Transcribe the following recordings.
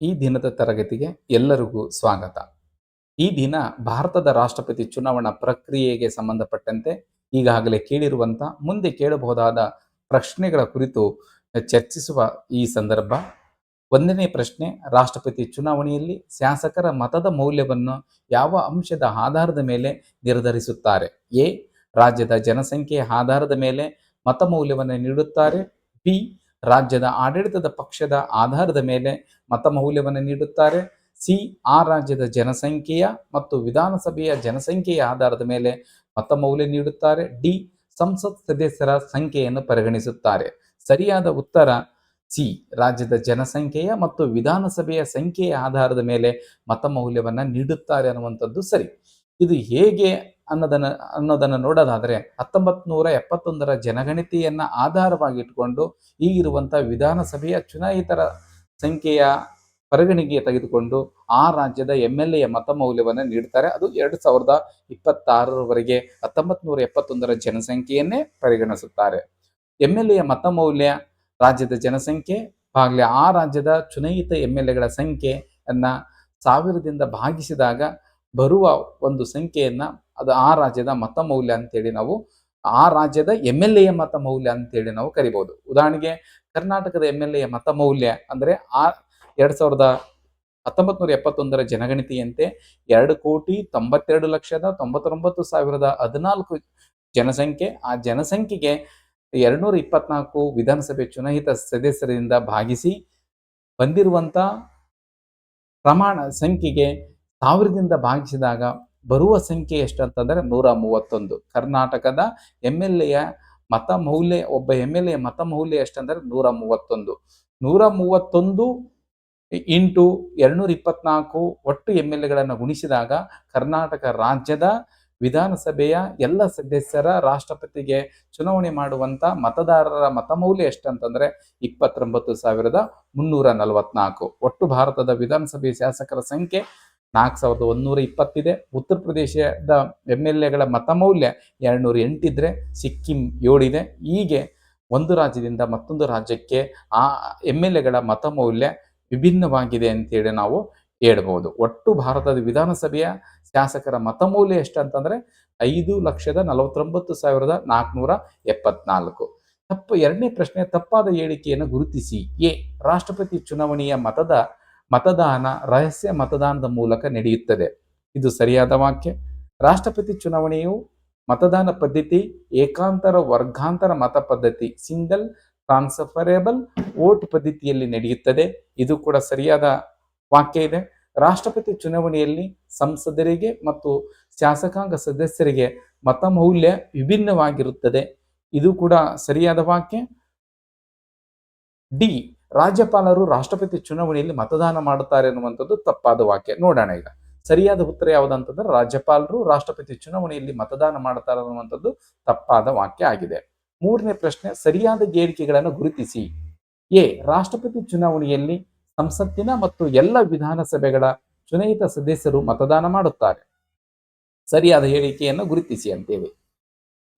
ಈ ದಿನದ ತರಗತಿಗೆ ಎಲ್ಲರಿಗೂ ಸ್ವಾಗತ. ಈ ದಿನ ಭಾರತದ ರಾಷ್ಟ್ರಪತಿ ಚುನಾವಣಾ ಪ್ರಕ್ರಿಯೆಗೆ ಸಂಬಂಧಪಟ್ಟಂತೆ ಈಗಾಗಲೇ ಕೇಳಿರುವಂಥ ಮುಂದೆ ಕೇಳಬಹುದಾದ ಪ್ರಶ್ನೆಗಳ ಕುರಿತು ಚರ್ಚಿಸುವ ಈ ಸಂದರ್ಭ. ಒಂದನೇ ಪ್ರಶ್ನೆ, ರಾಷ್ಟ್ರಪತಿ ಚುನಾವಣೆಯಲ್ಲಿ ಶಾಸಕರ ಮತದ ಮೌಲ್ಯವನ್ನು ಯಾವ ಅಂಶದ ಆಧಾರದ ಮೇಲೆ ನಿರ್ಧರಿಸುತ್ತಾರೆ? ಎ, ರಾಜ್ಯದ ಜನಸಂಖ್ಯೆಯ ಆಧಾರದ ಮೇಲೆ ಮತ ಮೌಲ್ಯವನ್ನು ನೀಡುತ್ತಾರೆ. ಬಿ ರಾಜ್ಯದ ಆಡಳಿತದ ಪಕ್ಷದ ಆಧಾರದ ಮೇಲೆ ಮತ ಮೌಲ್ಯವನ್ನು ನೀಡುತ್ತಾರೆ. ಸಿ, ಆ ರಾಜ್ಯದ ಜನಸಂಖ್ಯೆಯ ಮತ್ತು ವಿಧಾನಸಭೆಯ ಜನಸಂಖ್ಯೆಯ ಆಧಾರದ ಮೇಲೆ ಮತ ಮೌಲ್ಯ ನೀಡುತ್ತಾರೆ. ಡಿ, ಸಂಸತ್ ಸದಸ್ಯರ ಸಂಖ್ಯೆಯನ್ನು ಪರಿಗಣಿಸುತ್ತಾರೆ. ಸರಿಯಾದ ಉತ್ತರ, ಸಿ, ರಾಜ್ಯದ ಜನಸಂಖ್ಯೆಯ ಮತ್ತು ವಿಧಾನಸಭೆಯ ಸಂಖ್ಯೆಯ ಆಧಾರದ ಮೇಲೆ ಮತ ಮೌಲ್ಯವನ್ನು ನೀಡುತ್ತಾರೆ ಅನ್ನುವಂಥದ್ದು ಸರಿ. ಇದು ಹೇಗೆ ಅನ್ನೋದನ್ನ, ಅನ್ನೋದನ್ನು ನೋಡೋದಾದರೆ ಹತ್ತೊಂಬತ್ ನೂರ ಎಪ್ಪತ್ತೊಂದರ ಜನಗಣತಿಯನ್ನು ಆಧಾರವಾಗಿಟ್ಟುಕೊಂಡು ಈಗಿರುವಂಥ ವಿಧಾನಸಭೆಯ ಚುನಾಯಿತರ ಸಂಖ್ಯೆಯ ಪರಿಗಣಿಗೆ ತೆಗೆದುಕೊಂಡು ಆ ರಾಜ್ಯದ ಎಂ ಎಲ್ ಎಯ ಮತ ಮೌಲ್ಯವನ್ನು ನೀಡ್ತಾರೆ. ಅದು ಎರಡು ಸಾವಿರದ ಇಪ್ಪತ್ತಾರರವರೆಗೆ ಹತ್ತೊಂಬತ್ ನೂರ ಎಪ್ಪತ್ತೊಂದರ ಜನಸಂಖ್ಯೆಯನ್ನೇ ಪರಿಗಣಿಸುತ್ತಾರೆ. ಎಂ ಎಲ್ ಎಯ ಮತ ಮೌಲ್ಯ ರಾಜ್ಯದ ಜನಸಂಖ್ಯೆ, ಆಗಲೇ ಆ ರಾಜ್ಯದ ಚುನಾಯಿತ ಎಂ ಎಲ್ ಎಗಳ ಸಂಖ್ಯೆಯನ್ನು ಸಾವಿರದಿಂದ ಭಾಗಿಸಿದಾಗ ಬರುವ ಒಂದು ಸಂಖ್ಯೆಯನ್ನ ಅದು ಆ ರಾಜ್ಯದ ಮತ ಮೌಲ್ಯ ಅಂತೇಳಿ ನಾವು ಆ ರಾಜ್ಯದ ಎಂ ಎಲ್ ಎಯ ಮತ ಮೌಲ್ಯ ಅಂತೇಳಿ ನಾವು ಕರಿಬಹುದು ಉದಾಹರಣೆಗೆ ಕರ್ನಾಟಕದ ಎಂ ಎಲ್ ಎ ಮತ ಮೌಲ್ಯ ಅಂದ್ರೆ ಆ ಎರಡ್ ಸಾವಿರದ ಹತ್ತೊಂಬತ್ ನೂರ ಎಪ್ಪತ್ತೊಂದರ ಜನಗಣತಿಯಂತೆ ಎರಡು ಕೋಟಿ ತೊಂಬತ್ತೆರಡು ಲಕ್ಷದ ತೊಂಬತ್ತೊಂಬತ್ತು ಸಾವಿರದ ಹದಿನಾಲ್ಕು ಜನಸಂಖ್ಯೆ, ಆ ಜನಸಂಖ್ಯೆಗೆ ಎರಡ್ನೂರ ಇಪ್ಪತ್ನಾಲ್ಕು ವಿಧಾನಸಭೆ ಚುನಾಯಿತ ಸದಸ್ಯರಿಂದ ಭಾಗಿಸಿ ಬಂದಿರುವಂತ ಪ್ರಮಾಣ ಸಂಖ್ಯೆಗೆ ಸಾವಿರದಿಂದ ಭಾಗಿಸಿದಾಗ ಬರುವ ಸಂಖ್ಯೆ ಎಷ್ಟು ಅಂತಂದ್ರೆ ನೂರ ಮೂವತ್ತೊಂದು. ಕರ್ನಾಟಕದ ಎಂ ಎಲ್ ಎಯ ಮತ ಮೌಲ್ಯ, ಒಬ್ಬ ಎಂ ಎಲ್ ಎ ಮತ ಮೌಲ್ಯ ಎಷ್ಟಂದರೆ ನೂರ ಮೂವತ್ತೊಂದು. ನೂರ ಮೂವತ್ತೊಂದು ಇಂಟು ಎರಡುನೂರ ಇಪ್ಪತ್ನಾಲ್ಕು ಒಟ್ಟು ಎಂ ಎಲ್ ಎಗಳನ್ನು ಗುಣಿಸಿದಾಗ ಕರ್ನಾಟಕ ರಾಜ್ಯದ ವಿಧಾನಸಭೆಯ ಎಲ್ಲ ಸದಸ್ಯರ ರಾಷ್ಟ್ರಪತಿಗೆ ಚುನಾವಣೆ ಮಾಡುವಂಥ ಮತದಾರರ ಮತಮೌಲ್ಯ ಎಷ್ಟಂತಂದರೆ ಇಪ್ಪತ್ತೊಂಬತ್ತು ಸಾವಿರದ ಮುನ್ನೂರ ನಲವತ್ನಾಲ್ಕು. ಒಟ್ಟು ಭಾರತದ ವಿಧಾನಸಭೆ ಶಾಸಕರ ಸಂಖ್ಯೆ ನಾಲ್ಕು ಸಾವಿರದ ಒಂದೂರ ಇಪ್ಪತ್ತಿದೆ. ಉತ್ತರ ಪ್ರದೇಶದ ಎಂ ಎಲ್ ಎಗಳ ಮತಮೌಲ್ಯ ಎರಡುನೂರ ಎಂಟಿದ್ರೆ ಸಿಕ್ಕಿಂ ಏಳಿದೆ. ಹೀಗೆ ಒಂದು ರಾಜ್ಯದಿಂದ ಮತ್ತೊಂದು ರಾಜ್ಯಕ್ಕೆ ಆ ಎಂ ಎಲ್ ಎಗಳ ಮತಮೌಲ್ಯ ವಿಭಿನ್ನವಾಗಿದೆ ಅಂತೇಳಿ ನಾವು ಹೇಳ್ಬೋದು. ಒಟ್ಟು ಭಾರತದ ವಿಧಾನಸಭೆಯ ಶಾಸಕರ ಮತಮೌಲ್ಯ ಎಷ್ಟಂತಂದ್ರೆ ಐದು ಲಕ್ಷದ ನಲವತ್ತೊಂಬತ್ತು ಸಾವಿರದ ನಾಲ್ಕುನೂರ ಎಪ್ಪತ್ನಾಲ್ಕು. ತಪ್ಪು ಎರಡನೇ ಪ್ರಶ್ನೆ ತಪ್ಪಾದ ಹೇಳಿಕೆಯನ್ನು ಗುರುತಿಸಿ. ಎ. ರಾಷ್ಟ್ರಪತಿ ಚುನಾವಣೆಯ ಮತದ ಮತದಾನ, ರಹಸ್ಯ ಮತದಾನದ ಮೂಲಕ ನಡೆಯುತ್ತದೆ. ಇದು ಸರಿಯಾದ ವಾಕ್ಯ. ರಾಷ್ಟ್ರಪತಿ ಚುನಾವಣೆಯು ಮತದಾನ ಪದ್ಧತಿ, ಏಕಾಂತರ ವರ್ಗಾಂತರ ಮತ ಪದ್ಧತಿ, ಸಿಂಗಲ್, ಟ್ರಾನ್ಸ್ಫರೇಬಲ್ ವೋಟ್ ಪದ್ಧತಿಯಲ್ಲಿ ನಡೆಯುತ್ತದೆ. ಇದು ಕೂಡ ಸರಿಯಾದ ವಾಕ್ಯ ಇದೆ. ರಾಷ್ಟ್ರಪತಿ ಚುನಾವಣೆಯಲ್ಲಿ ಸಂಸದರಿಗೆ ಮತ್ತು ಶಾಸಕಾಂಗ ಸದಸ್ಯರಿಗೆ ಮತ ಮೌಲ್ಯ ವಿಭಿನ್ನವಾಗಿರುತ್ತದೆ. ಇದು ಕೂಡ ಸರಿಯಾದ ವಾಕ್ಯ. ಡಿ. ರಾಜ್ಯಪಾಲರು ರಾಷ್ಟ್ರಪತಿ ಚುನಾವಣೆಯಲ್ಲಿ ಮತದಾನ ಮಾಡುತ್ತಾರೆ ಅನ್ನುವಂಥದ್ದು ತಪ್ಪಾದ ವಾಕ್ಯ. ನೋಡೋಣ ಈಗ. ಸರಿಯಾದ ಉತ್ತರ ಯಾವುದಂತಂದ್ರೆ ರಾಜ್ಯಪಾಲರು ರಾಷ್ಟ್ರಪತಿ ಚುನಾವಣೆಯಲ್ಲಿ ಮತದಾನ ಮಾಡುತ್ತಾರೆ ಅನ್ನುವಂಥದ್ದು ತಪ್ಪಾದ ವಾಕ್ಯ ಆಗಿದೆ. ಮೂರನೇ ಪ್ರಶ್ನೆ, ಸರಿಯಾದ ಹೇಳಿಕೆಗಳನ್ನು ಗುರುತಿಸಿ. ಎ, ರಾಷ್ಟ್ರಪತಿ ಚುನಾವಣೆಯಲ್ಲಿ ಸಂಸತ್ತಿನ ಮತ್ತು ಎಲ್ಲ ವಿಧಾನಸಭೆಗಳ ಚುನಾಯಿತ ಸದಸ್ಯರು ಮತದಾನ ಮಾಡುತ್ತಾರೆ. ಸರಿಯಾದ ಹೇಳಿಕೆಯನ್ನು ಗುರುತಿಸಿ ಅಂತೇವೆ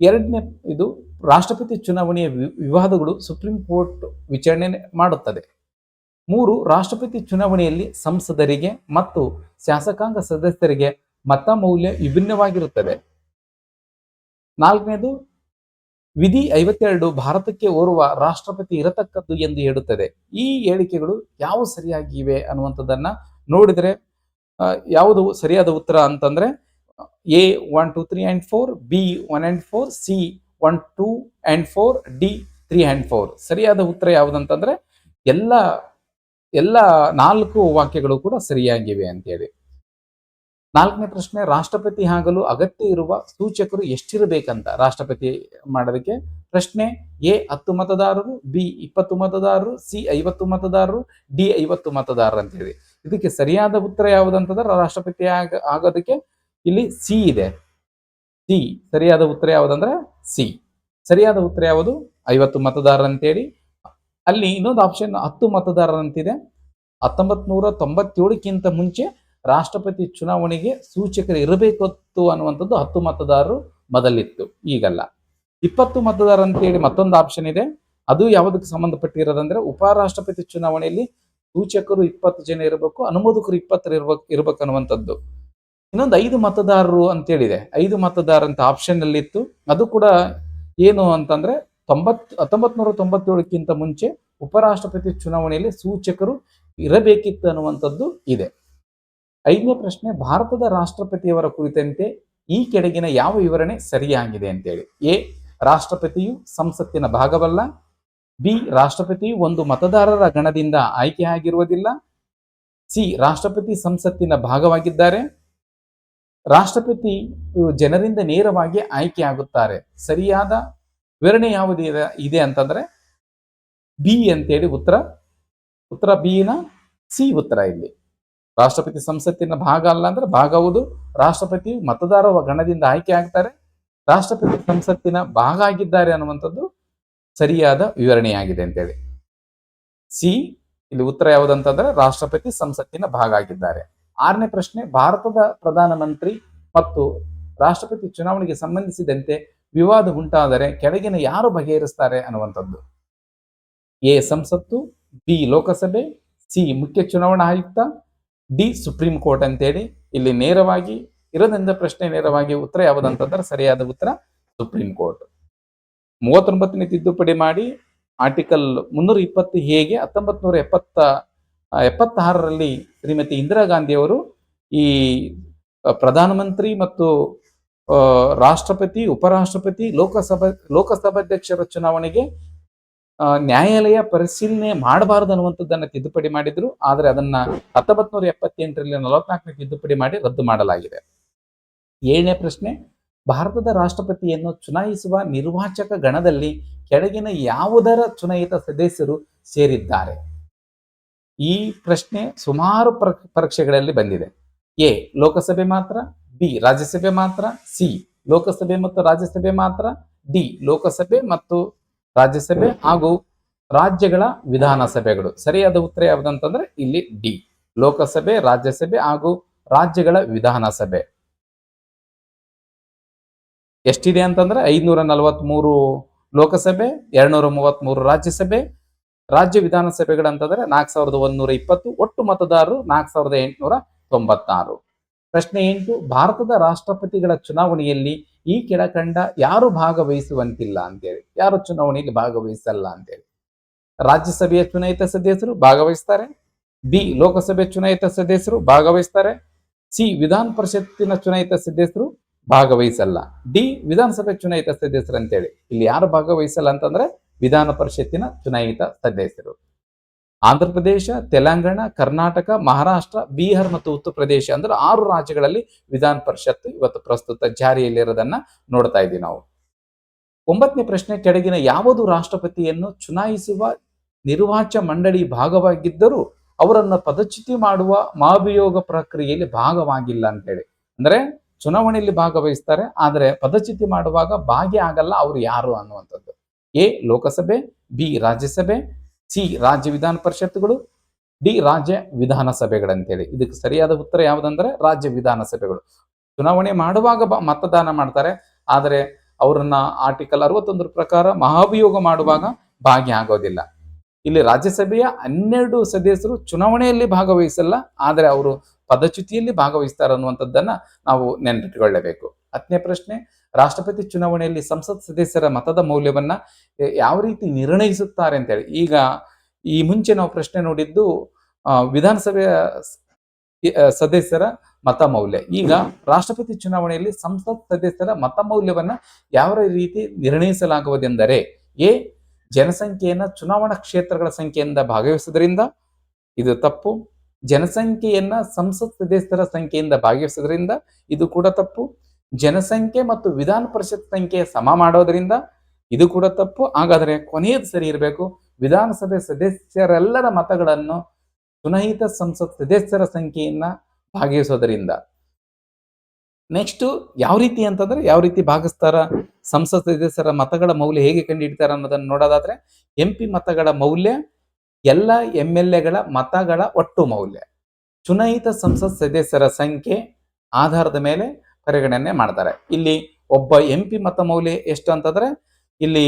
ಎರಡನೇ ಇದು ರಾಷ್ಟ್ರಪತಿ ಚುನಾವಣೆಯ ವಿವಾದಗಳು ಸುಪ್ರೀಂ ಕೋರ್ಟ್ ವಿಚಾರಣೆ ಮಾಡುತ್ತದೆ. ಮೂರು, ರಾಷ್ಟ್ರಪತಿ ಚುನಾವಣೆಯಲ್ಲಿ ಸಂಸದರಿಗೆ ಮತ್ತು ಶಾಸಕಾಂಗ ಸದಸ್ಯರಿಗೆ ಮತ ಮೌಲ್ಯ ವಿಭಿನ್ನವಾಗಿರುತ್ತದೆ. ನಾಲ್ಕನೇದು, ವಿಧಿ ಐವತ್ತೆರಡು ಭಾರತಕ್ಕೆ ಓರ್ವ ರಾಷ್ಟ್ರಪತಿ ಇರತಕ್ಕದ್ದು ಎಂದು ಹೇಳುತ್ತದೆ. ಈ ಹೇಳಿಕೆಗಳು ಯಾವ ಸರಿಯಾಗಿವೆ ಅನ್ನುವಂಥದ್ದನ್ನ ನೋಡಿದ್ರೆ ಯಾವುದು ಸರಿಯಾದ ಉತ್ತರ ಅಂತಂದ್ರೆ A one two three and four B one and four C one two and four D three and four ಸರಿಯಾದ ಉತ್ತರ ಯಾವುದಂತಂದ್ರೆ ಎಲ್ಲ ಎಲ್ಲ ನಾಲ್ಕು ವಾಕ್ಯಗಳು ಕೂಡ ಸರಿಯಾಗಿವೆ ಅಂತೇಳಿ ನಾಲ್ಕನೇ ಪ್ರಶ್ನೆ, ರಾಷ್ಟ್ರಪತಿ ಆಗಲು ಅಗತ್ಯ ಇರುವ ಸೂಚಕರು ಎಷ್ಟಿರಬೇಕಂತ ರಾಷ್ಟ್ರಪತಿ ಮಾಡೋದಕ್ಕೆ? ಪ್ರಶ್ನೆ, ಎ ಹತ್ತು ಮತದಾರರು, ಬಿ ಇಪ್ಪತ್ತು ಮತದಾರರು, ಸಿ ಐವತ್ತು ಮತದಾರರು, ಡಿ ಐವತ್ತು ಮತದಾರರು ಅಂತೇಳಿ ಇದಕ್ಕೆ ಸರಿಯಾದ ಉತ್ತರ ಯಾವುದಂತಂದ್ರೆ ರಾಷ್ಟ್ರಪತಿ ಆಗ, ಆಗೋದಕ್ಕೆ ಇಲ್ಲಿ ಸಿ ಇದೆ. ಸಿ ಸರಿಯಾದ ಉತ್ತರ ಯಾವುದಂದ್ರೆ ಸಿ ಸರಿಯಾದ ಉತ್ತರ ಯಾವುದು? ಐವತ್ತು ಮತದಾರರು ಅಂತೇಳಿ ಅಲ್ಲಿ ಇನ್ನೊಂದು ಆಪ್ಷನ್ ಹತ್ತು ಮತದಾರರಂತಿದೆ. ಹತ್ತೊಂಬತ್ ನೂರ ತೊಂಬತ್ತೇಳಕ್ಕಿಂತ ಮುಂಚೆ ರಾಷ್ಟ್ರಪತಿ ಚುನಾವಣೆಗೆ ಸೂಚಕರು ಇರಬೇಕಿತ್ತು ಅನ್ನುವಂಥದ್ದು ಹತ್ತು ಮತದಾರರು ಮೊದಲಿತ್ತು. ಈಗಲ್ಲ. ಇಪ್ಪತ್ತು ಮತದಾರ ಅಂತೇಳಿ ಮತ್ತೊಂದು ಆಪ್ಷನ್ ಇದೆ. ಅದು ಯಾವುದಕ್ಕೆ ಸಂಬಂಧಪಟ್ಟಿರೋದಂದ್ರೆ ಉಪರಾಷ್ಟ್ರಪತಿ ಚುನಾವಣೆಯಲ್ಲಿ ಸೂಚಕರು ಇಪ್ಪತ್ತು ಜನ ಇರಬೇಕು, ಅನುಮೋದಕರು ಇಪ್ಪತ್ತರ ಇರ್ಬೇಕು ಇರ್ಬೇಕು ಅನ್ನುವಂಥದ್ದು. ಇನ್ನೊಂದು ಐದು ಮತದಾರರು ಅಂತೇಳಿದೆ ಐದು ಮತದಾರ ಅಂತ ಆಪ್ಷನ್ ಅಲ್ಲಿ ಇತ್ತು. ಅದು ಕೂಡ ಏನು ಅಂತಂದ್ರೆ ತೊಂಬತ್ ಹತ್ತೊಂಬತ್ ನೂರ ತೊಂಬತ್ತೇಳಕ್ಕಿಂತ ಮುಂಚೆ ಉಪರಾಷ್ಟ್ರಪತಿ ಚುನಾವಣೆಯಲ್ಲಿ ಸೂಚಕರು ಇರಬೇಕಿತ್ತು ಅನ್ನುವಂಥದ್ದು ಇದೆ. ಐದನೇ ಪ್ರಶ್ನೆ, ಭಾರತದ ರಾಷ್ಟ್ರಪತಿಯವರ ಕುರಿತಂತೆ ಈ ಕೆಳಗಿನ ಯಾವ ವಿವರಣೆ ಸರಿಯಾಗಿದೆ ಅಂತೇಳಿ. ಎ, ರಾಷ್ಟ್ರಪತಿಯು ಸಂಸತ್ತಿನ ಭಾಗವಲ್ಲ. ಬಿ, ರಾಷ್ಟ್ರಪತಿಯು ಒಂದು ಮತದಾರರ ಗಣದಿಂದ ಆಯ್ಕೆಯಾಗಿರುವುದಿಲ್ಲ ಸಿ, ರಾಷ್ಟ್ರಪತಿ ಸಂಸತ್ತಿನ ಭಾಗವಾಗಿದ್ದಾರೆ. ರಾಷ್ಟ್ರಪತಿ ಜನರಿಂದ ನೇರವಾಗಿ ಆಯ್ಕೆ ಆಗುತ್ತಾರೆ. ಸರಿಯಾದ ವಿವರಣೆ ಯಾವುದು ಇದೆ ಅಂತಂದ್ರೆ ಬಿ ಅಂತೇಳಿ ಉತ್ತರ ಉತ್ತರ ಬಿ ನ ಸಿ ಉತ್ತರ ಇಲ್ಲಿ. ರಾಷ್ಟ್ರಪತಿ ಸಂಸತ್ತಿನ ಭಾಗ ಅಲ್ಲ ಅಂದ್ರೆ ಭಾಗವುದು ರಾಷ್ಟ್ರಪತಿ ಮತದಾರ ಗಣದಿಂದ ಆಯ್ಕೆ ಆಗ್ತಾರೆ. ರಾಷ್ಟ್ರಪತಿ ಸಂಸತ್ತಿನ ಭಾಗ ಆಗಿದ್ದಾರೆ ಅನ್ನುವಂಥದ್ದು ಸರಿಯಾದ ವಿವರಣೆಯಾಗಿದೆ ಅಂತೇಳಿ. ಸಿ ಇಲ್ಲಿ ಉತ್ತರ ಯಾವುದಂತಂದ್ರೆ ರಾಷ್ಟ್ರಪತಿ ಸಂಸತ್ತಿನ ಭಾಗ ಆಗಿದ್ದಾರೆ. ಆರನೇ ಪ್ರಶ್ನೆ, ಭಾರತದ ಪ್ರಧಾನ ಮಂತ್ರಿ ಮತ್ತು ರಾಷ್ಟ್ರಪತಿ ಚುನಾವಣೆಗೆ ಸಂಬಂಧಿಸಿದಂತೆ ವಿವಾದ ಉಂಟಾದರೆ ಕೆಳಗಿನ ಯಾರು ಬಗೆಹರಿಸ್ತಾರೆ ಅನ್ನುವಂಥದ್ದು? ಎ, ಸಂಸತ್ತು, ಬಿ, ಲೋಕಸಭೆ, ಸಿ, ಮುಖ್ಯ ಚುನಾವಣಾ ಆಯುಕ್ತ, ಡಿ, ಸುಪ್ರೀಂ ಕೋರ್ಟ್ ಅಂತೇಳಿ ಇಲ್ಲಿ ನೇರವಾಗಿ ಇರೋದ್ರಿಂದ ಪ್ರಶ್ನೆ ನೇರವಾಗಿ ಉತ್ತರ ಯಾವುದಂತಂದ್ರೆ ಸರಿಯಾದ ಉತ್ತರ ಸುಪ್ರೀಂ ಕೋರ್ಟ್. ಮೂವತ್ತೊಂಬತ್ತನೇ ತಿದ್ದುಪಡಿ ಮಾಡಿ ಆರ್ಟಿಕಲ್ ಮುನ್ನೂರ ಇಪ್ಪತ್ತು ಹೇಗೆ ಹತ್ತೊಂಬತ್ತು ನೂರ ಎಪ್ಪತ್ತ ಎಪ್ಪತ್ತಾರರಲ್ಲಿ ಶ್ರೀಮತಿ ಇಂದಿರಾ ಗಾಂಧಿಯವರು ಈ ಪ್ರಧಾನಮಂತ್ರಿ ಮತ್ತು ರಾಷ್ಟ್ರಪತಿ, ಉಪರಾಷ್ಟ್ರಪತಿ, ಲೋಕಸಭಾ ಲೋಕಸಭಾಧ್ಯಕ್ಷರ ಚುನಾವಣೆಗೆ ನ್ಯಾಯಾಲಯ ಪರಿಶೀಲನೆ ಮಾಡಬಾರದು ಅನ್ನುವಂಥದ್ದನ್ನು ತಿದ್ದುಪಡಿ ಮಾಡಿದ್ರು. ಆದರೆ ಅದನ್ನ ಹತ್ತೊಂಬತ್ ನೂರ ಎಪ್ಪತ್ತೆಂಟರಲ್ಲಿ ನಲವತ್ನಾಲ್ಕನೇ ತಿದ್ದುಪಡಿ ಮಾಡಿ ರದ್ದು ಮಾಡಲಾಗಿದೆ. ಏಳನೇ ಪ್ರಶ್ನೆ, ಭಾರತದ ರಾಷ್ಟ್ರಪತಿಯನ್ನು ಚುನಾಯಿಸುವ ನಿರ್ವಾಚಕ ಗಣದಲ್ಲಿ ಕೆಳಗಿನ ಯಾವುದರ ಚುನಾಯಿತ ಸದಸ್ಯರು ಸೇರಿದ್ದಾರೆ? ಈ ಪ್ರಶ್ನೆ ಸುಮಾರು ಪರೀಕ್ಷೆಗಳಲ್ಲಿ ಬಂದಿದೆ. ಎ, ಲೋಕಸಭೆ ಮಾತ್ರ, ಬಿ, ರಾಜ್ಯಸಭೆ ಮಾತ್ರ, ಸಿ, ಲೋಕಸಭೆ ಮತ್ತು ರಾಜ್ಯಸಭೆ ಮಾತ್ರ, ಡಿ, ಲೋಕಸಭೆ ಮತ್ತು ರಾಜ್ಯಸಭೆ ಹಾಗೂ ರಾಜ್ಯಗಳ ವಿಧಾನಸಭೆಗಳು. ಸರಿಯಾದ ಉತ್ತರ ಯಾವುದಂತಂದ್ರೆ ಇಲ್ಲಿ ಡಿ, ಲೋಕಸಭೆ, ರಾಜ್ಯಸಭೆ ಹಾಗೂ ರಾಜ್ಯಗಳ ವಿಧಾನಸಭೆ. ಎಷ್ಟಿದೆ ಅಂತಂದ್ರೆ ಐದ್ನೂರ ನಲವತ್ತ್ ಮೂರು ಲೋಕಸಭೆ, ಎರಡ್ನೂರ ಮೂವತ್ತ್ ರಾಜ್ಯಸಭೆ ರಾಜ್ಯ ವಿಧಾನಸಭೆಗಳಂತಂದ್ರೆ ನಾಲ್ಕು ಸಾವಿರದ ಒಂದೂರ ಇಪ್ಪತ್ತು, ಒಟ್ಟು ಮತದಾರರು ನಾಲ್ಕು ಸಾವಿರದ ಎಂಟುನೂರ ತೊಂಬತ್ತಾರು. ಪ್ರಶ್ನೆ ಎಂಟು, ಭಾರತದ ರಾಷ್ಟ್ರಪತಿಗಳ ಚುನಾವಣೆಯಲ್ಲಿ ಈ ಕೆಳಕಂಡ ಯಾರು ಭಾಗವಹಿಸುವಂತಿಲ್ಲ ಅಂತೇಳಿ. ಯಾರು ಚುನಾವಣೆಯಲ್ಲಿ ಭಾಗವಹಿಸಲ್ಲ ಅಂತೇಳಿ. ರಾಜ್ಯಸಭೆಯ ಚುನಾಯಿತ ಸದಸ್ಯರು ಭಾಗವಹಿಸ್ತಾರೆ. ಬಿ, ಲೋಕಸಭೆ ಚುನಾಯಿತ ಸದಸ್ಯರು ಭಾಗವಹಿಸ್ತಾರೆ. ಸಿ, ವಿಧಾನ ಪರಿಷತ್ತಿನ ಚುನಾಯಿತ ಸದಸ್ಯರು ಭಾಗವಹಿಸಲ್ಲ. ಡಿ, ವಿಧಾನಸಭೆ ಚುನಾಯಿತ ಸದಸ್ಯರು ಅಂತೇಳಿ. ಇಲ್ಲಿ ಯಾರು ಭಾಗವಹಿಸಲ್ಲ ಅಂತಂದ್ರೆ ವಿಧಾನ ಪರಿಷತ್ತಿನ ಚುನಾಯಿತ ಸದಸ್ಯರು. ಆಂಧ್ರ ಪ್ರದೇಶ, ತೆಲಂಗಾಣ, ಕರ್ನಾಟಕ, ಮಹಾರಾಷ್ಟ್ರ, ಬಿಹಾರ್ ಮತ್ತು ಉತ್ತರ ಪ್ರದೇಶ ಅಂದ್ರೆ ಆರು ರಾಜ್ಯಗಳಲ್ಲಿ ವಿಧಾನ ಪರಿಷತ್ ಇವತ್ತು ಪ್ರಸ್ತುತ ಜಾರಿಯಲ್ಲಿರೋದನ್ನ ನೋಡ್ತಾ ಇದ್ದೀವಿ ನಾವು. ಒಂಬತ್ತನೇ ಪ್ರಶ್ನೆ, ಕೆಳಗಿನ ಯಾವುದು ರಾಷ್ಟ್ರಪತಿಯನ್ನು ಚುನಾಯಿಸುವ ನಿರ್ವಾಚ ಮಂಡಳಿ ಭಾಗವಾಗಿದ್ದರೂ ಅವರನ್ನು ಪದಚ್ಯುತಿ ಮಾಡುವ ಮಾಭಿಯೋಗ ಪ್ರಕ್ರಿಯೆಯಲ್ಲಿ ಭಾಗವಾಗಿಲ್ಲ ಅಂತೇಳಿ ಅಂದ್ರೆ ಚುನಾವಣೆಯಲ್ಲಿ ಭಾಗವಹಿಸ್ತಾರೆ, ಆದರೆ ಪದಚ್ಯುತಿ ಮಾಡುವಾಗ ಭಾಗಿ ಆಗಲ್ಲ ಅವರು ಯಾರು ಅನ್ನುವಂಥದ್ದು. ಎ ಲೋಕಸಭೆ, ಬಿ ರಾಜ್ಯಸಭೆ, ಸಿ ರಾಜ್ಯ ವಿಧಾನ ಪರಿಷತ್ಗಳು ಡಿ ರಾಜ್ಯ ವಿಧಾನಸಭೆಗಳಂತೇಳಿ. ಇದಕ್ಕೆ ಸರಿಯಾದ ಉತ್ತರ ಯಾವುದಂದ್ರೆ ರಾಜ್ಯ ವಿಧಾನಸಭೆಗಳು. ಚುನಾವಣೆ ಮಾಡುವಾಗ ಮತದಾನ ಮಾಡ್ತಾರೆ. ಆದರೆ ಅವರನ್ನ ಆರ್ಟಿಕಲ್ ಅರವತ್ತೊಂದರ ಪ್ರಕಾರ ಮಹಾಭಿಯೋಗ ಮಾಡುವಾಗ ಭಾಗಿಯಾಗೋದಿಲ್ಲ ಇಲ್ಲಿ ರಾಜ್ಯಸಭೆಯ ಹನ್ನೆರಡು ಸದಸ್ಯರು ಚುನಾವಣೆಯಲ್ಲಿ ಭಾಗವಹಿಸಲ್ಲ. ಆದರೆ ಅವರು ಪದಚ್ಯುತಿಯಲ್ಲಿ ಭಾಗವಹಿಸ್ತಾರೆ ಅನ್ನುವಂಥದ್ದನ್ನ ನಾವು ನೆನಪಿಟ್ಟುಕೊಳ್ಳಬೇಕು ಹತ್ತನೇ ಪ್ರಶ್ನೆ, ರಾಷ್ಟ್ರಪತಿ ಚುನಾವಣೆಯಲ್ಲಿ ಸಂಸತ್ ಸದಸ್ಯರ ಮತದ ಮೌಲ್ಯವನ್ನ ಯಾವ ರೀತಿ ನಿರ್ಣಯಿಸುತ್ತಾರೆ ಅಂತೇಳಿ. ಈಗ ಈ ಮುಂಚೆ ನಾವು ಪ್ರಶ್ನೆ ನೋಡಿದ್ದು ವಿಧಾನಸಭೆಯ ಸದಸ್ಯರ ಮತ ಮೌಲ್ಯ. ಈಗ ರಾಷ್ಟ್ರಪತಿ ಚುನಾವಣೆಯಲ್ಲಿ ಸಂಸತ್ ಸದಸ್ಯರ ಮತ ಮೌಲ್ಯವನ್ನ ಯಾವ ರೀತಿ ನಿರ್ಣಯಿಸಲಾಗುವುದೆಂದರೆ, ಎ, ಜನಸಂಖ್ಯೆಯನ್ನ ಚುನಾವಣಾ ಕ್ಷೇತ್ರಗಳ ಸಂಖ್ಯೆಯಿಂದ ಭಾಗವಹಿಸುವುದರಿಂದ, ಇದು ತಪ್ಪು. ಜನಸಂಖ್ಯೆಯನ್ನ ಸಂಸತ್ ಸದಸ್ಯರ ಸಂಖ್ಯೆಯಿಂದ ಭಾಗವಹಿಸೋದ್ರಿಂದ ಇದು ಕೂಡ ತಪ್ಪು. ಜನಸಂಖ್ಯೆ ಮತ್ತು ವಿಧಾನ ಪರಿಷತ್ ಸಂಖ್ಯೆ ಸಮ ಮಾಡೋದ್ರಿಂದ ಇದು ಕೂಡ ತಪ್ಪು. ಹಾಗಾದರೆ ಕೊನೆಯದು ಸರಿ ಇರಬೇಕು. ವಿಧಾನಸಭೆ ಸದಸ್ಯರೆಲ್ಲರ ಮತಗಳನ್ನು ಸುನಹಿತ ಸಂಸತ್ ಸದಸ್ಯರ ಸಂಖ್ಯೆಯನ್ನ ಭಾಗಿಸೋದರಿಂದ. ನೆಕ್ಸ್ಟ್ ಯಾವ ರೀತಿ ಅಂತಂದ್ರೆ ಯಾವ ರೀತಿ ಭಾಗಿಸ್ತಾರ? ಸಂಸತ್ ಸದಸ್ಯರ ಮತಗಳ ಮೌಲ್ಯ ಹೇಗೆ ಕಂಡುಹಿಡಿತಾರ ಅನ್ನೋದನ್ನ ನೋಡೋದಾದ್ರೆ ಎಂಪಿ ಮತಗಳ ಮೌಲ್ಯ ಎಲ್ಲ ಎಂ ಎಲ್ ಎಗಳ ಮತಗಳ ಒಟ್ಟು ಮೌಲ್ಯ. ಚುನಾಯಿತ ಸಂಸತ್ ಸದಸ್ಯರ ಸಂಖ್ಯೆ ಆಧಾರದ ಮೇಲೆ ಪರಿಗಣನೆ ಮಾಡ್ತಾರೆ. ಇಲ್ಲಿ ಒಬ್ಬ ಎಂ ಪಿ ಮತ ಮೌಲ್ಯ ಎಷ್ಟು ಅಂತಂದ್ರೆ, ಇಲ್ಲಿ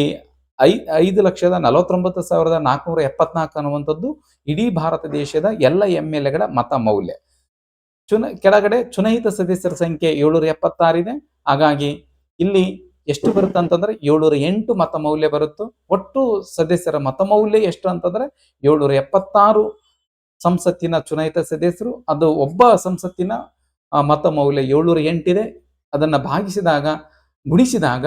ಐ, ಐದು ಲಕ್ಷದ ನಲವತ್ತೊಂಬತ್ತು ಸಾವಿರದ ನಾಲ್ಕುನೂರ ಎಪ್ಪತ್ನಾಲ್ಕು ಅನ್ನುವಂಥದ್ದು ಇಡೀ ಭಾರತ ದೇಶದ ಎಲ್ಲ ಎಂ ಎಲ್ ಎಗಳ ಮತ ಮೌಲ್ಯ. ಚುನ, ಕೆಳಗಡೆ ಚುನಾಯಿತ ಸದಸ್ಯರ ಸಂಖ್ಯೆ ಏಳ್ನೂರ ಎಪ್ಪತ್ತಾರಿದೆ ಹಾಗಾಗಿ ಇಲ್ಲಿ ಎಷ್ಟು ಬರುತ್ತೆ ಅಂತಂದ್ರೆ ಏಳ್ನೂರ ಎಂಟು ಮತ ಮೌಲ್ಯ ಬರುತ್ತೆ, ಒಟ್ಟು ಸದಸ್ಯರ ಮತ ಮೌಲ್ಯ ಎಷ್ಟು ಅಂತಂದ್ರೆ ಏಳ್ನೂರ ಎಪ್ಪತ್ತಾರು ಸಂಸತ್ತಿನ ಚುನಾಯಿತ ಸದಸ್ಯರು, ಅದು ಒಬ್ಬ ಸಂಸತ್ತಿನ ಮತ ಮೌಲ್ಯ ಏಳ್ನೂರ ಎಂಟಿದೆ. ಅದನ್ನ ಭಾಗಿಸಿದಾಗ, ಗುಣಿಸಿದಾಗ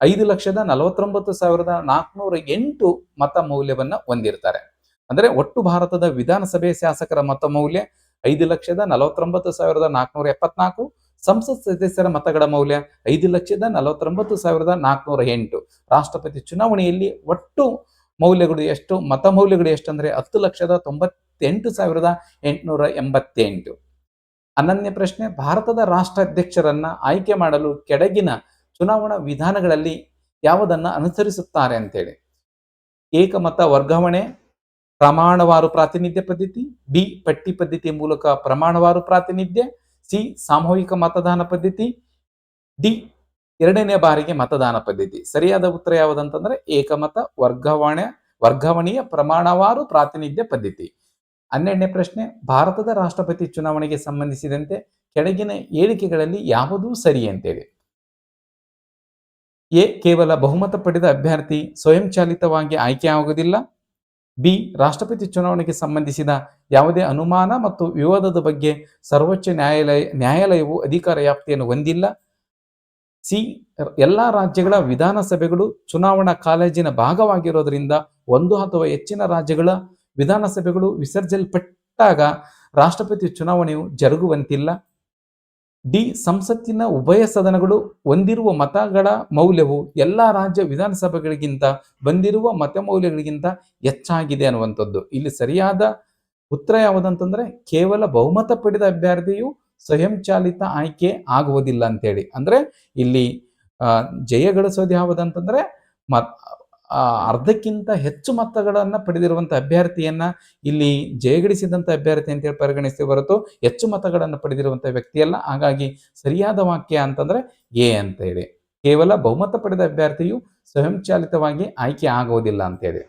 ಐದು ಲಕ್ಷದ ನಲವತ್ತೊಂಬತ್ತು ಸಾವಿರದ ನಾಲ್ಕುನೂರ ಎಂಟು ಮತ ಮೌಲ್ಯವನ್ನ ಹೊಂದಿರ್ತಾರೆ. ಅಂದ್ರೆ ಒಟ್ಟು ಭಾರತದ ವಿಧಾನಸಭೆ ಶಾಸಕರ ಮತ ಮೌಲ್ಯ ಐದು ಲಕ್ಷದ ನಲವತ್ತೊಂಬತ್ತು ಸಾವಿರದ ನಾಲ್ಕುನೂರ ಎಪ್ಪತ್ನಾಲ್ಕು ಸಂಸತ್ ಸದಸ್ಯರ ಮತಗಳ ಮೌಲ್ಯ ಐದು ಲಕ್ಷದ ನಲವತ್ತೊಂಬತ್ತು ಸಾವಿರದ ನಾಲ್ಕುನೂರ ಎಂಟು. ರಾಷ್ಟ್ರಪತಿ ಚುನಾವಣೆಯಲ್ಲಿ ಒಟ್ಟು ಮೌಲ್ಯಗಳು ಎಷ್ಟು? ಮತ ಮೌಲ್ಯಗಳು ಎಷ್ಟು ಅಂದ್ರೆ ಹತ್ತು ಲಕ್ಷದ ತೊಂಬತ್ತೆಂಟು ಸಾವಿರದ ಎಂಟುನೂರ ಎಂಬತ್ತೆಂಟು. ಅನನ್ಯ ಪ್ರಶ್ನೆ, ಭಾರತದ ರಾಷ್ಟ್ರಾಧ್ಯಕ್ಷರನ್ನ ಆಯ್ಕೆ ಮಾಡಲು ಕೆಡಗಿನ ಚುನಾವಣಾ ವಿಧಾನಗಳಲ್ಲಿ ಯಾವುದನ್ನ ಅನುಸರಿಸುತ್ತಾರೆ ಅಂತೇಳಿ. ಏಕಮತ ವರ್ಗಾವಣೆ, ಪ್ರಮಾಣವಾರು ಪ್ರಾತಿನಿಧ್ಯ ಪದ್ಧತಿ, ಬಿ ಪಟ್ಟಿ ಪದ್ಧತಿ ಮೂಲಕ ಪ್ರಮಾಣವಾರು ಪ್ರಾತಿನಿಧ್ಯ ಸಿ, ಸಾಮೂಹಿಕ ಮತದಾನ ಪದ್ಧತಿ. ಡಿ, ಎರಡನೇ ಬಾರಿಗೆ ಮತದಾನ ಪದ್ಧತಿ. ಸರಿಯಾದ ಉತ್ತರ ಯಾವುದಂತಂದ್ರೆ ಏಕಮತ, ವರ್ಗಾವಣೆ, ವರ್ಗಾವಣೆಯ, ಪ್ರಮಾಣವಾರು, ಪ್ರಾತಿನಿಧ್ಯ ಪದ್ಧತಿ. ಹನ್ನೆರಡನೇ ಪ್ರಶ್ನೆ, ಭಾರತದ ರಾಷ್ಟ್ರಪತಿ ಚುನಾವಣೆಗೆ ಸಂಬಂಧಿಸಿದಂತೆ ಕೆಳಗಿನ ಹೇಳಿಕೆಗಳಲ್ಲಿ ಯಾವುದು ಸರಿ ಅಂತೇಳಿ. ಎ, ಕೇವಲ ಬಹುಮತ ಪಡೆದ ಅಭ್ಯರ್ಥಿ ಸ್ವಯಂಚಾಲಿತವಾಗಿ ಆಯ್ಕೆಯಾಗುವುದಿಲ್ಲ ಬಿ, ರಾಷ್ಟ್ರಪತಿ ಚುನಾವಣೆಗೆ ಸಂಬಂಧಿಸಿದ ಯಾವುದೇ ಅನುಮಾನ ಮತ್ತು ವಿವಾದದ ಬಗ್ಗೆ ಸರ್ವೋಚ್ಚ ನ್ಯಾಯಾಲಯ, ನ್ಯಾಯಾಲಯವು ಅಧಿಕಾರ ವ್ಯಾಪ್ತಿಯನ್ನು ಹೊಂದಿಲ್ಲ. ಸಿ, ಎಲ್ಲಾ ರಾಜ್ಯಗಳ ವಿಧಾನಸಭೆಗಳು ಚುನಾವಣಾ ಕಾಲೇಜಿನ ಭಾಗವಾಗಿರೋದ್ರಿಂದ ಒಂದು ಅಥವಾ ಹೆಚ್ಚಿನ ರಾಜ್ಯಗಳ ವಿಧಾನಸಭೆಗಳು ವಿಸರ್ಜಲ್ಪಟ್ಟಾಗ ರಾಷ್ಟ್ರಪತಿ ಚುನಾವಣೆಯು ಜರುಗುವಂತಿಲ್ಲ. ಡಿ ಸಂಸತ್ತಿನ ಉಭಯ ಸದನಗಳು ಹೊಂದಿರುವ ಮತಗಳ ಮೌಲ್ಯವು ಎಲ್ಲ ರಾಜ್ಯ ವಿಧಾನಸಭೆಗಳಿಗಿಂತ ಬಂದಿರುವ ಮತ ಮೌಲ್ಯಗಳಿಗಿಂತ ಹೆಚ್ಚಾಗಿದೆ ಅನ್ನುವಂಥದ್ದು. ಇಲ್ಲಿ ಸರಿಯಾದ ಉತ್ತರ ಯಾವುದಂತಂದ್ರೆ ಕೇವಲ ಬಹುಮತ ಪಡೆದ ಅಭ್ಯರ್ಥಿಯು ಸ್ವಯಂಚಾಲಿತ ಆಯ್ಕೆ ಆಗುವುದಿಲ್ಲ ಅಂತೇಳಿ. ಅಂದ್ರೆ ಇಲ್ಲಿ ಜಯ ಗಳಿಸೋದು ಯಾವುದಂತಂದ್ರೆ ಮತ್ ಅರ್ಧಕ್ಕಿಂತ ಹೆಚ್ಚು ಮತಗಳನ್ನು ಪಡೆದಿರುವಂಥ ಅಭ್ಯರ್ಥಿಯನ್ನು ಇಲ್ಲಿ ಜಯಗಳಿಸಿದಂಥ ಅಭ್ಯರ್ಥಿ ಅಂತೇಳಿ ಪರಿಗಣಿಸಿ ಹೊರತು ಹೆಚ್ಚು ಮತಗಳನ್ನು ಪಡೆದಿರುವಂಥ ವ್ಯಕ್ತಿಯಲ್ಲ. ಹಾಗಾಗಿ ಸರಿಯಾದ ವಾಕ್ಯ ಅಂತಂದರೆ ಎ ಅಂತ ಹೇಳಿ. ಕೇವಲ ಬಹುಮತ ಪಡೆದ ಅಭ್ಯರ್ಥಿಯು ಸ್ವಯಂಚಾಲಿತವಾಗಿ ಆಯ್ಕೆ ಆಗುವುದಿಲ್ಲ ಅಂತೇಳಿ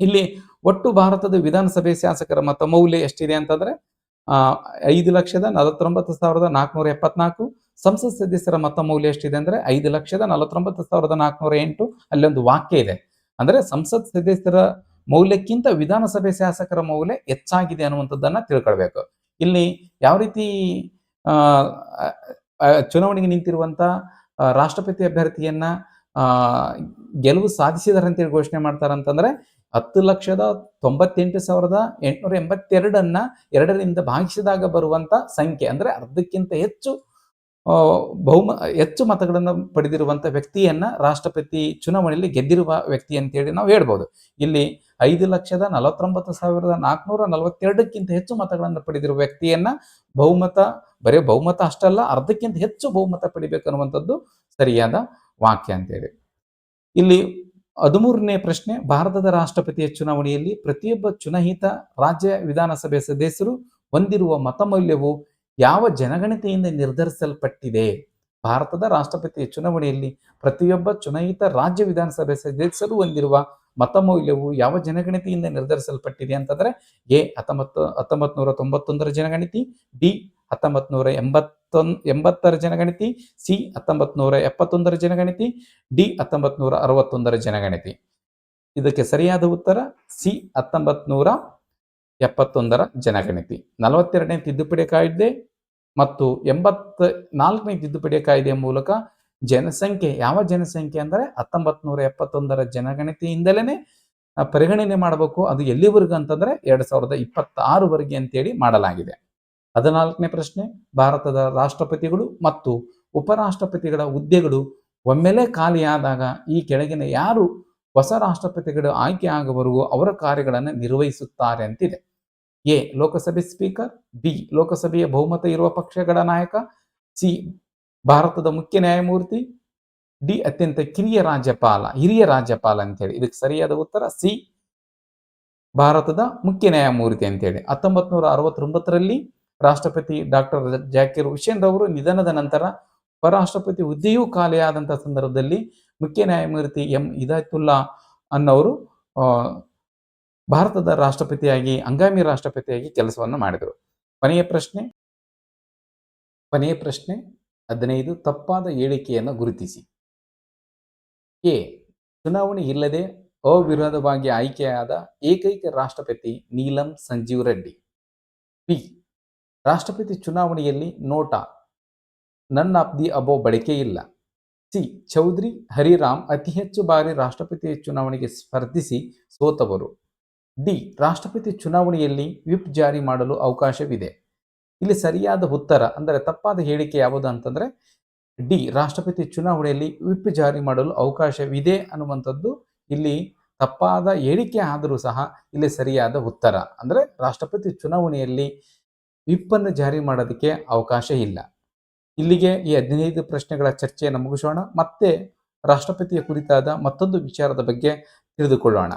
ಇಲ್ಲಿ ಒಟ್ಟು ಭಾರತದ ವಿಧಾನಸಭೆ ಶಾಸಕರ ಮತ ಮೌಲ್ಯ ಎಷ್ಟಿದೆ ಅಂತಂದ್ರೆ ಐದು ಲಕ್ಷದ ನಲವತ್ತೊಂಬತ್ತು ಸಾವಿರದ ನಾಲ್ಕುನೂರ ಎಪ್ಪತ್ನಾಲ್ಕು ಸಂಸತ್ ಸದಸ್ಯರ ಮತ ಮೌಲ್ಯ ಎಷ್ಟಿದೆ ಅಂದ್ರೆ ಐದು ಲಕ್ಷದ ನಲವತ್ತೊಂಬತ್ತು ಸಾವಿರದ ನಾಲ್ಕುನೂರ ಎಂಟು ಅಲ್ಲೊಂದು ವಾಕ್ಯ ಇದೆ. ಅಂದ್ರೆ ಸಂಸತ್ ಸದಸ್ಯರ ಮೌಲ್ಯಕ್ಕಿಂತ ವಿಧಾನಸಭೆ ಶಾಸಕರ ಮೌಲ್ಯ ಹೆಚ್ಚಾಗಿದೆ ಅನ್ನುವಂಥದ್ದನ್ನ ತಿಳ್ಕೊಳ್ಬೇಕು. ಇಲ್ಲಿ ಯಾವ ರೀತಿ ಚುನಾವಣೆಗೆ ನಿಂತಿರುವಂತ ರಾಷ್ಟ್ರಪತಿ ಅಭ್ಯರ್ಥಿಯನ್ನ ಗೆಲುವು ಸಾಧಿಸಿದಾರೆ ಅಂತೇಳಿ ಘೋಷಣೆ ಮಾಡ್ತಾರಂತಂದ್ರೆ ಹತ್ತು ಲಕ್ಷದ ತೊಂಬತ್ತೆಂಟು ಸಾವಿರದ ಎಂಟುನೂರ ಎಂಬತ್ತೆರಡನ್ನ ಎರಡರಿಂದ ಭಾಗಿಸಿದಾಗ ಬರುವಂತ ಸಂಖ್ಯೆ ಅಂದ್ರೆ ಅರ್ಧಕ್ಕಿಂತ ಹೆಚ್ಚು ಬಹುಮ, ಹೆಚ್ಚು ಮತಗಳನ್ನು ಪಡೆದಿರುವಂಥ ವ್ಯಕ್ತಿಯನ್ನ ರಾಷ್ಟ್ರಪತಿ ಚುನಾವಣೆಯಲ್ಲಿ ಗೆದ್ದಿರುವ ವ್ಯಕ್ತಿ ಅಂತೇಳಿ ನಾವು ಹೇಳ್ಬೋದು. ಇಲ್ಲಿ ಐದು ಲಕ್ಷದ ನಲವತ್ತೊಂಬತ್ತು ಸಾವಿರದ ನಾಲ್ಕುನೂರ ನಲವತ್ತೆರಡಕ್ಕಿಂತ ಹೆಚ್ಚು ಮತಗಳನ್ನು ಪಡೆದಿರುವ ವ್ಯಕ್ತಿಯನ್ನ ಬಹುಮತ, ಬರೀ ಬಹುಮತ ಅಷ್ಟಲ್ಲ, ಅರ್ಧಕ್ಕಿಂತ ಹೆಚ್ಚು ಬಹುಮತ ಪಡಿಬೇಕನ್ನುವಂಥದ್ದು ಸರಿಯಾದ ವಾಕ್ಯ ಅಂತೇಳಿ. ಇಲ್ಲಿ ಹದಿಮೂರನೇ ಪ್ರಶ್ನೆ, ಭಾರತದ ರಾಷ್ಟ್ರಪತಿಯ ಚುನಾವಣೆಯಲ್ಲಿ ಪ್ರತಿಯೊಬ್ಬ ಚುನಹಿತ ರಾಜ್ಯ ವಿಧಾನಸಭೆ ಸದಸ್ಯರು ಹೊಂದಿರುವ ಮತಮೌಲ್ಯವು ಯಾವ ಜನಗಣತಿಯಿಂದ ನಿರ್ಧರಿಸಲ್ಪಟ್ಟಿದೆ? ಭಾರತದ ರಾಷ್ಟ್ರಪತಿಯ ಚುನಾವಣೆಯಲ್ಲಿ ಪ್ರತಿಯೊಬ್ಬ ಚುನಾಯಿತ ರಾಜ್ಯ ವಿಧಾನಸಭೆ ಸದಸ್ಯರು ಹೊಂದಿರುವ ಮತಮೌಲ್ಯವು ಯಾವ ಜನಗಣತಿಯಿಂದ ನಿರ್ಧರಿಸಲ್ಪಟ್ಟಿದೆ ಅಂತಂದ್ರೆ, ಎ ಹತ್ತೊಂಬತ್ತು, ಹತ್ತೊಂಬತ್ನೂರ ತೊಂಬತ್ತೊಂದರ ಜನಗಣತಿ ಡಿ ಹತ್ತೊಂಬತ್ನೂರ ಎಂಬತ್ತೊಂದ್ ಎಂಬತ್ತರ ಜನಗಣತಿ, ಸಿ ಹತ್ತೊಂಬತ್ನೂರ ಎಪ್ಪತ್ತೊಂದರ ಜನಗಣತಿ, ಡಿ ಹತ್ತೊಂಬತ್ನೂರ ಅರವತ್ತೊಂದರ ಜನಗಣತಿ. ಇದಕ್ಕೆ ಸರಿಯಾದ ಉತ್ತರ, ಸಿ ಹತ್ತೊಂಬತ್ನೂರ ಎಪ್ಪತ್ತೊಂದರ ಜನಗಣತಿ. ನಲವತ್ತೆರಡನೇ ತಿದ್ದುಪಡಿ ಕಾಯ್ದೆ ಮತ್ತು ಎಂಬತ್ತ ನಾಲ್ಕನೇ ತಿದ್ದುಪಡಿ ಕಾಯ್ದೆಯ ಮೂಲಕ ಜನಸಂಖ್ಯೆ, ಯಾವ ಜನಸಂಖ್ಯೆ ಅಂದರೆ ಹತ್ತೊಂಬತ್ತು ನೂರ ಎಪ್ಪತ್ತೊಂದರ ಜನಗಣತಿಯಿಂದಲೇ ಪರಿಗಣನೆ ಮಾಡಬೇಕು. ಅದು ಎಲ್ಲಿವರೆಗೂ ಅಂತಂದ್ರೆ ಎರಡು ಸಾವಿರದ ಇಪ್ಪತ್ತಾರುವರೆಗೆ ಅಂತೇಳಿ ಮಾಡಲಾಗಿದೆ. ಹದಿನಾಲ್ಕನೇ ಪ್ರಶ್ನೆ, ಭಾರತದ ರಾಷ್ಟ್ರಪತಿಗಳು ಮತ್ತು ಉಪರಾಷ್ಟ್ರಪತಿಗಳ ಹುದ್ದೆಗಳು ಒಮ್ಮೆಲೆ ಖಾಲಿಯಾದಾಗ ಈ ಕೆಳಗಿನ ಯಾರು ಹೊಸ ರಾಷ್ಟ್ರಪತಿಗಳು ಆಯ್ಕೆ ಆಗುವವರೆಗೂ ಅವರ ಕಾರ್ಯಗಳನ್ನು ನಿರ್ವಹಿಸುತ್ತಾರೆ ಅಂತಿದೆ. ಎ, ಲೋಕಸಭೆ ಸ್ಪೀಕರ್, ಬಿ, ಲೋಕಸಭೆಯ ಬಹುಮತ ಇರುವ ಪಕ್ಷಗಳ ನಾಯಕ, ಸಿ, ಭಾರತದ ಮುಖ್ಯ ನ್ಯಾಯಮೂರ್ತಿ, ಡಿ, ಅತ್ಯಂತ ಕಿರಿಯ ರಾಜ್ಯಪಾಲ, ಹಿರಿಯ ರಾಜ್ಯಪಾಲ ಅಂತೇಳಿ ಇದಕ್ಕೆ ಸರಿಯಾದ ಉತ್ತರ ಸಿ, ಭಾರತದ ಮುಖ್ಯ ನ್ಯಾಯಮೂರ್ತಿ ಅಂತೇಳಿ ಹತ್ತೊಂಬತ್ ನೂರ ಅರವತ್ತೊಂಬತ್ತರಲ್ಲಿ ರಾಷ್ಟ್ರಪತಿ ಡಾಕ್ಟರ್ ಜಾಕಿರ್ ಹುಸೇನ್ ರವರು ನಿಧನದ ನಂತರ ಉಪರಾಷ್ಟ್ರಪತಿ ಹುದ್ದೆಯೂ ಖಾಲಿಯಾದಂತಹ ಸಂದರ್ಭದಲ್ಲಿ ಮುಖ್ಯ ನ್ಯಾಯಮೂರ್ತಿ ಎಂ ಹಿದಾಯತುಲ್ಲಾ ಅನ್ನೋರು ಭಾರತದ ರಾಷ್ಟ್ರಪತಿಯಾಗಿ, ಹಂಗಾಮಿ ರಾಷ್ಟ್ರಪತಿಯಾಗಿ ಕೆಲಸವನ್ನು ಮಾಡಿದರು. ಕೊನೆಯ ಪ್ರಶ್ನೆ? ಕೊನೆಯ ಪ್ರಶ್ನೆ, ಹದಿನೈದು ತಪ್ಪಾದ ಹೇಳಿಕೆಯನ್ನು ಗುರುತಿಸಿ. ಎ. ಚುನಾವಣೆ ಇಲ್ಲದೆ ಅವಿರೋಧವಾಗಿ ಆಯ್ಕೆಯಾದ ಏಕೈಕ ರಾಷ್ಟ್ರಪತಿ ನೀಲಂ ಸಂಜೀವ್ ರೆಡ್ಡಿ. ಬಿ. ರಾಷ್ಟ್ರಪತಿ ಚುನಾವಣೆಯಲ್ಲಿ NOTA none of the above ಬಳಕೆ ಇಲ್ಲ. ಸಿ. ಚೌಧರಿ ಹರಿರಾಮ್ ಅತಿ ಹೆಚ್ಚು ಬಾರಿ ರಾಷ್ಟ್ರಪತಿ ಚುನಾವಣೆಗೆ ಸ್ಪರ್ಧಿಸಿ ಸೋತವರು. ಡಿ. ರಾಷ್ಟ್ರಪತಿ ಚುನಾವಣೆಯಲ್ಲಿ ವಿಪ್ ಜಾರಿ ಮಾಡಲು ಅವಕಾಶವಿದೆ. ಇಲ್ಲಿ ಸರಿಯಾದ ಉತ್ತರ, ಅಂದರೆ ತಪ್ಪಾದ ಹೇಳಿಕೆ ಯಾವುದು ಅಂತಂದರೆ, ಡಿ. ರಾಷ್ಟ್ರಪತಿ ಚುನಾವಣೆಯಲ್ಲಿ ವಿಪ್ ಜಾರಿ ಮಾಡಲು ಅವಕಾಶವಿದೆ ಅನ್ನುವಂಥದ್ದು ಇಲ್ಲಿ ತಪ್ಪಾದ ಹೇಳಿಕೆ ಆದರೂ ಸಹ ಇಲ್ಲಿ ಸರಿಯಾದ ಉತ್ತರ. ಅಂದರೆ ರಾಷ್ಟ್ರಪತಿ ಚುನಾವಣೆಯಲ್ಲಿ ವಿಪ್ಪನ್ನು ಜಾರಿ ಮಾಡೋದಕ್ಕೆ ಅವಕಾಶ ಇಲ್ಲ. ಇಲ್ಲಿಗೆ ಈ ಹದಿನೈದು ಪ್ರಶ್ನೆಗಳ ಚರ್ಚೆಯನ್ನು ಮುಗಿಸೋಣ. ಮತ್ತೆ ರಾಷ್ಟ್ರಪತಿಯ ಕುರಿತಾದ ಮತ್ತೊಂದು ವಿಚಾರದ ಬಗ್ಗೆ ತಿಳಿದುಕೊಳ್ಳೋಣ.